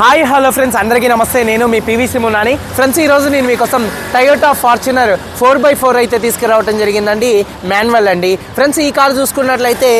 Hi hello friends. అందరికీ నమస్తే. నేను మీ పీవీసీ మునాని ఫ్రెండ్స్ ఈరోజు నేను మీకోసం Toyota Fortuner four by four అయితే తీసుకురావడం జరిగిందండి. మాన్యువల్ అండి. ఫ్రెండ్స్ ఈ కార్ చూసుకున్నట్లయితే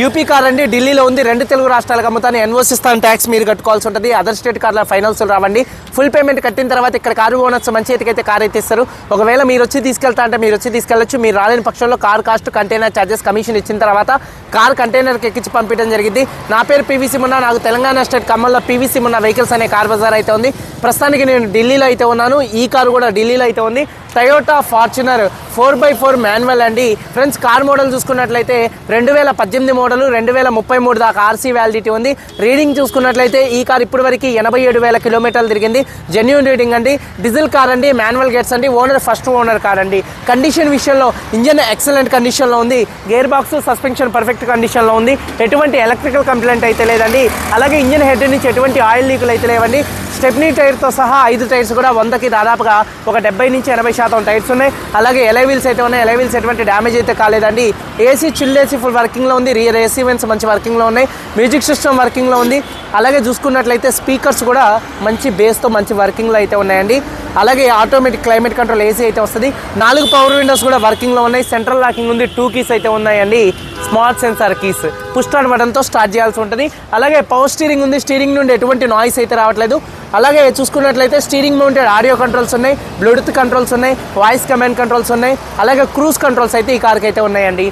యూపీ కార్ అండి. ఢిల్లీలో ఉంది. రెండు తెలుగు రాష్ట్రాలకు అమ్ముతాను. ఎన్ఓసిస్తాన్ ట్యాక్స్ మీరు కట్టుకోవాల్సి ఉంటుంది. అదర్ స్టేట్ కార్ల ఫైనల్స్ రావండి. ఫుల్ పేమెంట్ కట్టిన తర్వాత ఇక్కడ కారు ఓనర్స్ మంచి అయితే కార్ అయితే ఇస్తారు. ఒకవేళ మీరు వచ్చి తీసుకెళ్తా అంటే మీరు వచ్చి తీసుకెళ్ళచ్చు. మీరు రాలేని పక్షంలో car cost container charges commission ఇచ్చిన తర్వాత కార్ కంటైనర్కి ఎక్కించి పంపించడం జరిగింది. నా పేరు పీవీసీ మున్నా నాకు తెలంగాణ స్టేట్ ఖమ్మంలో పీవీసీ మున్నా వెహికల్స్ అనే కార్ బజార్ అయితే ఉంది. ప్రస్తుతానికి నేను ఢిల్లీలో అయితే ఉన్నాను. ఈ కారు కూడా ఢిల్లీలో అయితే ఉంది. Toyota Fortuner four by four manual అండి. ఫ్రెండ్స్ కార్ మోడల్ చూసుకున్నట్లయితే రెండు వేల పద్దెనిమిది మోడల్ రెండు వేల ముప్పై మూడు దాకా ఆర్సీ వ్యాలిడిటీ ఉంది. రీడింగ్ చూసుకున్నట్లయితే ఈ కార్ ఇప్పటి వరకు ఎనభై ఏడు వేల కిలోమీటర్లు తిరిగింది. జెన్యున్ రీడింగ్ అండి. డీజిల్ కార్ అండి మాన్యువల్ గేట్స్ అండి ఓనర్ ఫస్ట్ ఓనర్ కార్ అండి. కండిషన్ విషయంలో ఇంజన్ ఎక్సలెంట్ కండిషన్లో ఉంది. గేర్ బాక్స్ సస్పెన్షన్ పర్ఫెక్ట్ కండిషన్లో ఉంది. ఎటువంటి ఎలక్ట్రికల్ కంప్లైంట్ అయితే లేదండి. అలాగే ఇంజన్ హెడ్ నుంచి ఎటువంటి ఆయిల్ లీకులు అయితే లేవండి. స్టెప్నీ టైర్తో సహా ఐదు టైర్స్ కూడా వందకి దాదాపుగా ఒక డెబ్బై నుంచి ఎనభై శాతం టైర్స్ ఉన్నాయి. అలాగే ఎలై వీల్స్ అయితే ఉన్నాయి. ఎలై వీల్స్ ఎటువంటి డ్యామేజ్ అయితే కాలేదండి. ఏసీ చిల్ ఏసీ ఫుల్ వర్కింగ్లో ఉంది. రియర్ ఏసీ వెన్స్ మంచి వర్కింగ్లో ఉన్నాయి. మ్యూజిక్ సిస్టమ్ వర్కింగ్లో ఉంది. అలాగే చూసుకున్నట్లయితే స్పీకర్స్ కూడా మంచి బేస్తో మంచి వర్కింగ్లో అయితే ఉన్నాయండి. అలాగే ఆటోమేటిక్ క్లైమేట్ కంట్రోల్ ఏసీ అయితే వస్తుంది. నాలుగు పవర్ విండోస్ కూడా వర్కింగ్లో ఉన్నాయి. సెంట్రల్ లాకింగ్ ఉంది. టూ కీస్ అయితే ఉన్నాయండి. Smart sensor keys. Push start బటన్తో start చేయాల్సి ఉంటుంది. అలాగే పవర్ స్టీరింగ్ ఉంది. స్టీరింగ్ నుండి ఎటువంటి నాయిస్ అయితే రావట్లేదు. అలాగే చూసుకున్నట్లయితే స్టీరింగ్ మౌంటెడ్ ఆడియో కంట్రోల్స్ ఉన్నాయి. బ్లూటూత్ కంట్రోల్స్ ఉన్నాయి. వాయిస్ కమాండ్ కంట్రోల్స్ ఉన్నాయి. అలాగే క్రూజ్ కంట్రోల్స్ అయితే ఈ కార్కి అయితే ఉన్నాయండి.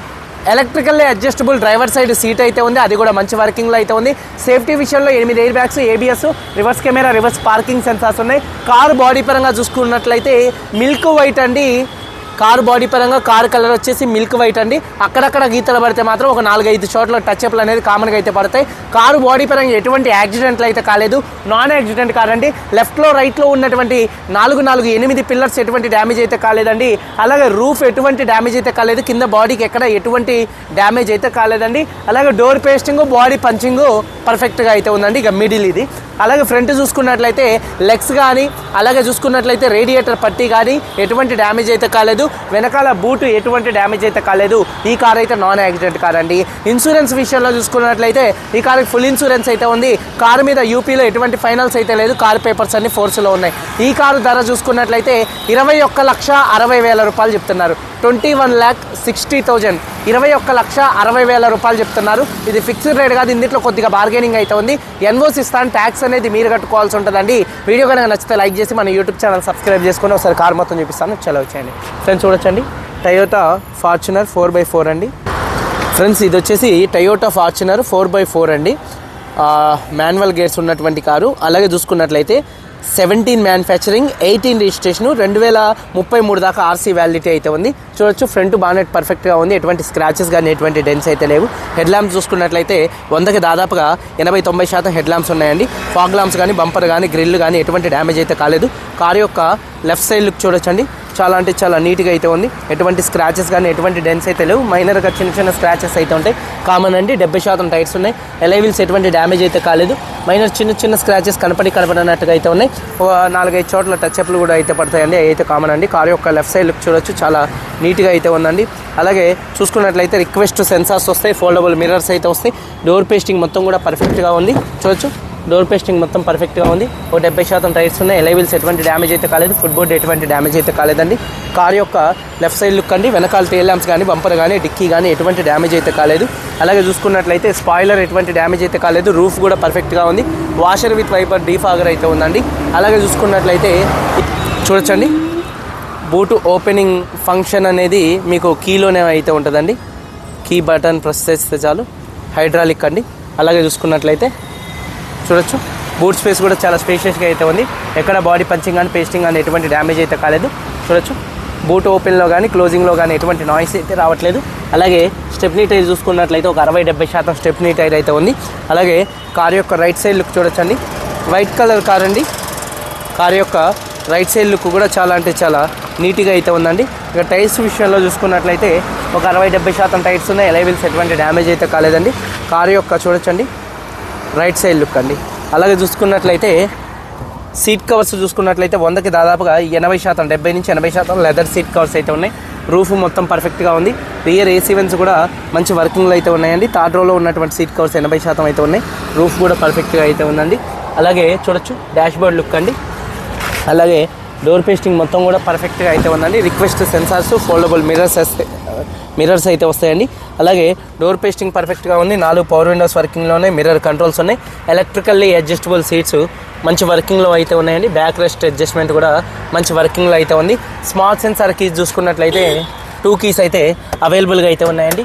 Electrically adjustable driver side seat అయితే ఉంది. అది కూడా మంచి వర్కింగ్లో అయితే ఉంది. సేఫ్టీ విషయంలో ఎనిమిది air bags ABS reverse camera reverse parking sensors ఉన్నాయి. కారు బాడీ పరంగా చూసుకున్నట్లయితే మిల్క్ వైట్ అండి. కారు బాడీ పరంగా కారు కలర్ వచ్చేసి మిల్క్ వైట్ అండి. అక్కడక్కడ గీతలు పడితే మాత్రం ఒక నాలుగైదు చోట్ల టచ్ అప్లు అనేది కామన్గా అయితే పడతాయి. కారు బాడీ పరంగా ఎటువంటి యాక్సిడెంట్లు అయితే కాలేదు. నాన్ యాక్సిడెంట్ కాదండి. లెఫ్ట్లో రైట్లో ఉన్నటువంటి నాలుగు నాలుగు ఎనిమిది పిల్లర్స్ ఎటువంటి డ్యామేజ్ అయితే కాలేదండి. అలాగే రూఫ్ ఎటువంటి డ్యామేజ్ అయితే కాలేదు. కింద బాడీకి ఎక్కడ ఎటువంటి డ్యామేజ్ అయితే కాలేదండి. అలాగే డోర్ పేస్టింగ్ బాడీ పంచింగ్ పర్ఫెక్ట్గా అయితే ఉందండి. ఇక మిడిల్ ఇది. అలాగే ఫ్రంట్ చూసుకున్నట్లయితే లెగ్స్ కానీ అలాగే చూసుకున్నట్లయితే రేడియేటర్ పట్టి కానీ ఎటువంటి డ్యామేజ్ అయితే కాలేదు. వెనకాల బూట్ ఎటువంటి డ్యామేజ్ అయితే కాలేదు. ఈ కార్ అయితే నాన్ యాక్సిడెంట్ కార్ అండి. ఇన్సూరెన్స్ విషయంలో చూసుకున్నట్లయితే ఈ కార్కి ఫుల్ ఇన్సూరెన్స్ అయితే ఉంది. కారు మీద యూపీలో ఎటువంటి ఫైనల్స్ అయితే లేదు. కార్ పేపర్స్ అన్ని ఫోర్స్లో ఉన్నాయి. ఈ కారు ధర చూసుకున్నట్లయితే ఇరవై ఒక్క లక్ష అరవై వేల రూపాయలు చెప్తున్నారు. Twenty one lakh sixty thousand. ఇరవై ఒక్క లక్ష అరవై వేల రూపాయలు చెప్తున్నారు. ఇది ఫిక్స్డ్ రేట్ కాదు ఇందులో కొద్దిగా బార్గెనింగ్ అయితే ఉంది. ఎన్ఓసి ఇస్తాను ట్యాక్స్ అనేది మీరు కట్టుకోవాల్సి ఉంటుందండి. వీడియో కనుక నచ్చితే లైక్ చేసి మన యూట్యూబ్ ఛానల్ సబ్స్క్రైబ్ చేసుకొని ఒకసారి కార్ మొత్తం చూపిస్తాను. చలో వచ్చేయండి ఫ్రెండ్స్ చూడొచ్చండి. Toyota Fortuner four by four అండి. ఫ్రెండ్స్ ఇది వచ్చేసి Toyota Fortuner four by four అండి. మాన్యువల్ గేర్స్ ఉన్నటువంటి కారు. అలాగే చూసుకున్నట్లయితే సెవెంటీన్ మ్యానుఫ్యాక్చరింగ్ ఎయిటీన్ రిజిస్ట్రేషన్ రెండు వేల ముప్పై మూడు దాకా ఆర్సీ వ్యాలిడిటీ అయితే ఉంది. చూడొచ్చు ఫ్రంట్ బానెట్ పర్ఫెక్ట్గా ఉంది. ఎటువంటి స్క్రాచెస్ కానీ ఎటువంటి డెన్స్ అయితే లేవు. హెడ్ ల్యాంప్స్ చూసుకున్నట్లయితే వందకి దాదాపుగా ఎనభై తొంభై శాతం హెడ్ ల్యాంప్స్ ఉన్నాయండి. ఫాగ్ ల్యాంప్స్ కానీ బంపర్ కానీ గ్రిల్ కానీ ఎటువంటి డ్యామేజ్ అయితే కాలేదు. కార్ యొక్క లెఫ్ట్ సైడ్ లుక్ చూడొచ్చండి. చాలా అంటే చాలా నీట్గా అయితే ఉంది. ఎటువంటి స్క్రాచెస్ కానీ ఎటువంటి డెన్స్ అయితే లేవు. మైనర్గా చిన్న చిన్న స్క్రాచెస్ అయితే ఉంటాయి. కామన్ అండి. డెబ్బై శాతం టైర్స్ ఉన్నాయి. ఎలైవిల్స్ ఎటువంటి డ్యామేజ్ అయితే కాలేదు. మైనర్ చిన్న చిన్న స్క్రాచెస్ కనపడి కనపడినట్టుగా అయితే ఉన్నాయి. నాలుగైదు చోట్ల టచ్ అప్లు కూడా అయితే పడతాయండి. అయితే కామన్ అండి. కార్ యొక్క లెఫ్ట్ సైడ్ లుక్ చూడొచ్చు. చాలా నీట్గా అయితే ఉందండి. అలాగే చూసుకున్నట్లయితే రిక్వెస్ట్ సెన్సార్స్ వస్తాయి. ఫోల్డబుల్ మిర్రర్స్ అయితే వస్తాయి. డోర్ పేస్టింగ్ మొత్తం కూడా పర్ఫెక్ట్గా ఉంది. చూడొచ్చు. డోర్ పేస్టింగ్ మొత్తం పర్ఫెక్ట్గా ఉంది. ఒక డెబ్బై శాతం టైర్స్ ఉన్నాయి. ఎలైవిల్స్ ఎటువంటి డ్యామేజ్ అయితే కాలేదు. ఫుట్ బోర్డ్ ఎటువంటి డ్యామేజ్ అయితే కాలేదండి. కార్ యొక్క లెఫ్ట్ సైడ్ లుక్ అండి. వెనకాల టేల్ ల్యాంప్స్ కానీ బంపర్ కానీ డిక్కీ కానీ ఎటువంటి డ్యామేజ్ అయితే కాలేదు. అలాగే చూసుకున్నట్లయితే స్పాయిలర్ ఎటువంటి డ్యామేజ్ అయితే కాలేదు. రూఫ్ కూడా పర్ఫెక్ట్గా ఉంది. వాషర్ విత్ వైపర్ డీఫాగర్ అయితే ఉందండి. అలాగే చూసుకున్నట్లయితే చూడొచ్చండి. బూటు ఓపెనింగ్ ఫంక్షన్ అనేది మీకు కీలోనే అయితే ఉంటుందండి. కీ బటన్ ప్రెస్ చేస్తే చాలు. హైడ్రాలిక్ అండి. అలాగే చూసుకున్నట్లయితే చూడొచ్చు. బూట్ స్పేస్ కూడా చాలా స్పేషియస్గా అయితే ఉంది. ఎక్కడ బాడీ పంచింగ్ కానీ పేస్టింగ్ కానీ ఎటువంటి డ్యామేజ్ అయితే కాలేదు. చూడొచ్చు. బూట్ ఓపెన్లో కానీ క్లోజింగ్లో కానీ ఎటువంటి నాయిస్ అయితే రావట్లేదు. అలాగే స్టెప్నీ టైర్ చూసుకున్నట్లయితే ఒక అరవై డెబ్బై శాతం స్టెప్నీ టైర్ అయితే ఉంది. అలాగే కార్ యొక్క రైట్ సైడ్ లుక్ చూడొచ్చండి. వైట్ కలర్ కార్ అండి. కార్ యొక్క రైట్ సైడ్ లుక్ కూడా చాలా అంటే చాలా నీట్గా అయితే ఉందండి. ఇక టైర్స్ విషయంలో చూసుకున్నట్లయితే ఒక అరవై డెబ్బై శాతం టైర్స్ ఉన్నాయి. ఎలైవిల్స్ ఎటువంటి డ్యామేజ్ అయితే కాలేదండి. కారు యొక్క చూడొచ్చండి. రైట్ సైడ్ లుక్ అండి. అలాగే చూసుకున్నట్లయితే సీట్ కవర్స్ చూసుకున్నట్లయితే వందకి దాదాపుగా ఎనభై శాతం డెబ్బై నుంచి ఎనభై శాతం లెదర్ సీట్ కవర్స్ అయితే ఉన్నాయి. రూఫ్ మొత్తం పర్ఫెక్ట్గా ఉంది. రియర్ ఏసీ వెన్స్ కూడా మంచి వర్కింగ్లో అయితే ఉన్నాయండి. థర్డ్ రోలో ఉన్నటువంటి సీట్ కవర్స్ ఎనభై శాతం అయితే ఉన్నాయి. రూఫ్ కూడా పర్ఫెక్ట్గా అయితే ఉందండి. అలాగే చూడొచ్చు డాష్బోర్డ్ లుక్ అండి. అలాగే డోర్ పేస్టింగ్ మొత్తం కూడా పర్ఫెక్ట్గా అయితే ఉందండి. Request sensors foldable mirrors mirrors అయితే వస్తాయండి. అలాగే డోర్ పేస్టింగ్ పర్ఫెక్ట్గా ఉంది. నాలుగు పవర్ విండోస్ వర్కింగ్లోనే మిర్రర్ కంట్రోల్స్ ఉన్నాయి. ఎలక్ట్రికల్లీ అడ్జస్టబుల్ సీట్స్ మంచి వర్కింగ్లో అయితే ఉన్నాయండి. బ్యాక్ రెస్ట్ అడ్జస్ట్మెంట్ కూడా మంచి వర్కింగ్లో అయితే ఉంది. స్మార్ట్ సెన్సార్ కీస్ చూసుకున్నట్లయితే టూ కీస్ అయితే అవైలబుల్గా అయితే ఉన్నాయండి.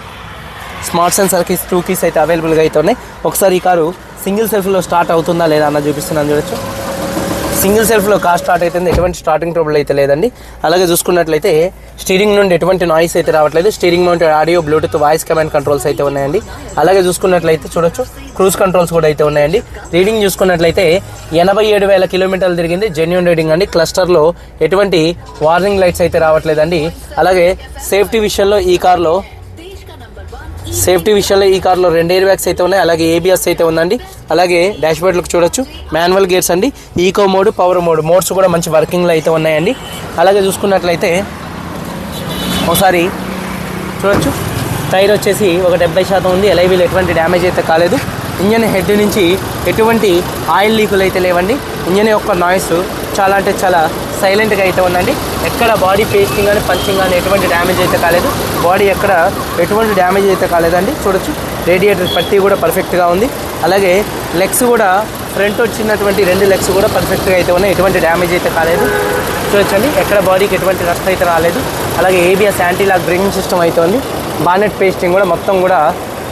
Smart sensor keys two keys అయితే అవైలబుల్గా అయితే ఉన్నాయి. ఒకసారి ఈ కారు సింగిల్ సెల్ఫ్లో స్టార్ట్ అవుతుందా లేదా అన్న చూపిస్తున్నాను చూడొచ్చు. సింగిల్ సెల్ఫ్లో కార్ స్టార్ట్ అవుతుంది ఎటువంటి స్టార్టింగ్ ట్రబుల్ అయితే లేదండి. అలాగే చూసుకున్నట్లయితే స్టీరింగ్ నుండి ఎటువంటి నాయిస్ అయితే రావట్లేదు. Steering mounted audio Bluetooth voice command controls అయితే ఉన్నాయండి. అలాగే చూసుకున్నట్లయితే చూడొచ్చు క్రూజ్ కంట్రోల్స్ కూడా అయితే ఉన్నాయండి. రీడింగ్ చూసుకున్నట్లయితే ఎనభై ఏడు వేల కిలోమీటర్లు తిరిగింది జెన్యున్ రీడింగ్ అండి. క్లస్టర్లో ఎటువంటి వార్నింగ్ లైట్స్ అయితే రావట్లేదండి. అలాగే సేఫ్టీ విషయంలో ఈ కార్లో సేఫ్టీ విషయంలో ఈ కార్లో రెండు ఎయిర్ బ్యాగ్స్ అయితే ఉన్నాయి అలాగే ఏబిఎస్ అయితే ఉందండి. అలాగే డాష్ బోర్డ్లకు చూడొచ్చు. మాన్యువల్ గేర్స్ అండి. Eco mode power mode modes కూడా మంచి వర్కింగ్లో అయితే ఉన్నాయండి. అలాగే చూసుకున్నట్లయితే ఒకసారి చూడొచ్చు. టైర్ వచ్చేసి ఒక డెబ్బై శాతం ఉంది. ఎలైవీలు ఎటువంటి డ్యామేజ్ అయితే కాలేదు. ఇంజన్ హెడ్ నుంచి ఎటువంటి ఆయిల్ లీకులు అయితే లేవండి. ఇంజన్ యొక్క నాయిస్ చాలా అంటే చాలా సైలెంట్గా అయితే ఉందండి. ఎక్కడ బాడీ పేస్టింగ్ కానీ పంచింగ్ కానీ ఎటువంటి డ్యామేజ్ అయితే కాలేదు. బాడీ ఎక్కడ ఎటువంటి డ్యామేజ్ అయితే కాలేదండి. చూడొచ్చు. రేడియేటర్ పట్టీ కూడా పర్ఫెక్ట్గా ఉంది. అలాగే లెగ్స్ కూడా ఫ్రంట్ వచ్చినటువంటి రెండు లెగ్స్ కూడా పర్ఫెక్ట్గా అయితే ఉన్నాయి. ఎటువంటి డ్యామేజ్ అయితే కాలేదు. చూడొచ్చండి. ఎక్కడ బాడీకి ఎటువంటి నష్టం అయితే రాలేదు. అలాగే ABS antilock drinking braking system అయితే ఉంది. బానెట్ పేస్టింగ్ కూడా మొత్తం కూడా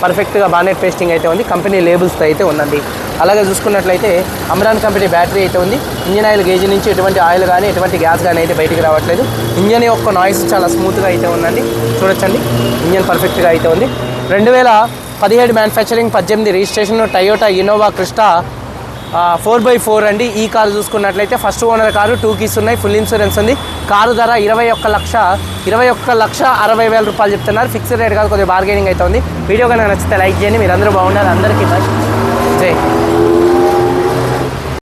పర్ఫెక్ట్గా బానెట్ పేస్టింగ్ అయితే ఉంది. కంపెనీ లేబుల్స్తో అయితే ఉందండి. అలాగే చూసుకున్నట్లయితే అమరాన్ కంపెనీ బ్యాటరీ అయితే ఉంది. ఇంజన్ ఆయిల్ గేజ్ నుంచి ఎటువంటి ఆయిల్ కానీ ఎటువంటి గ్యాస్ కానీ అయితే బయటికి రావట్లేదు. ఇంజన్ యొక్క నాయిస్ చాలా స్మూత్గా అయితే ఉందండి. చూడొచ్చండి. ఇంజన్ పర్ఫెక్ట్గా అయితే ఉంది. రెండు వేల పదిహేడు మ్యానుఫ్యాక్చరింగ్ పద్దెనిమిది registration Toyota Innova Crysta four by four అండి. ఈ కారు చూసుకున్నట్లయితే first owner car two keys ఉన్నాయి ఫుల్ ఇన్సూరెన్స్ ఉంది. కారు ధర ఇరవై ఒక్క లక్ష ఇరవై ఒక్క లక్ష అరవై వేల రూపాయలు చెప్తున్నారు. ఫిక్స్డ్ రేట్ కాదు కొద్దిగా బార్గెనింగ్ అయితే ఉంది. వీడియో కనుక నచ్చితే లైక్ చేయండి. మీరు అందరూ బాగున్నారు అందరికీ బాయ్ 对。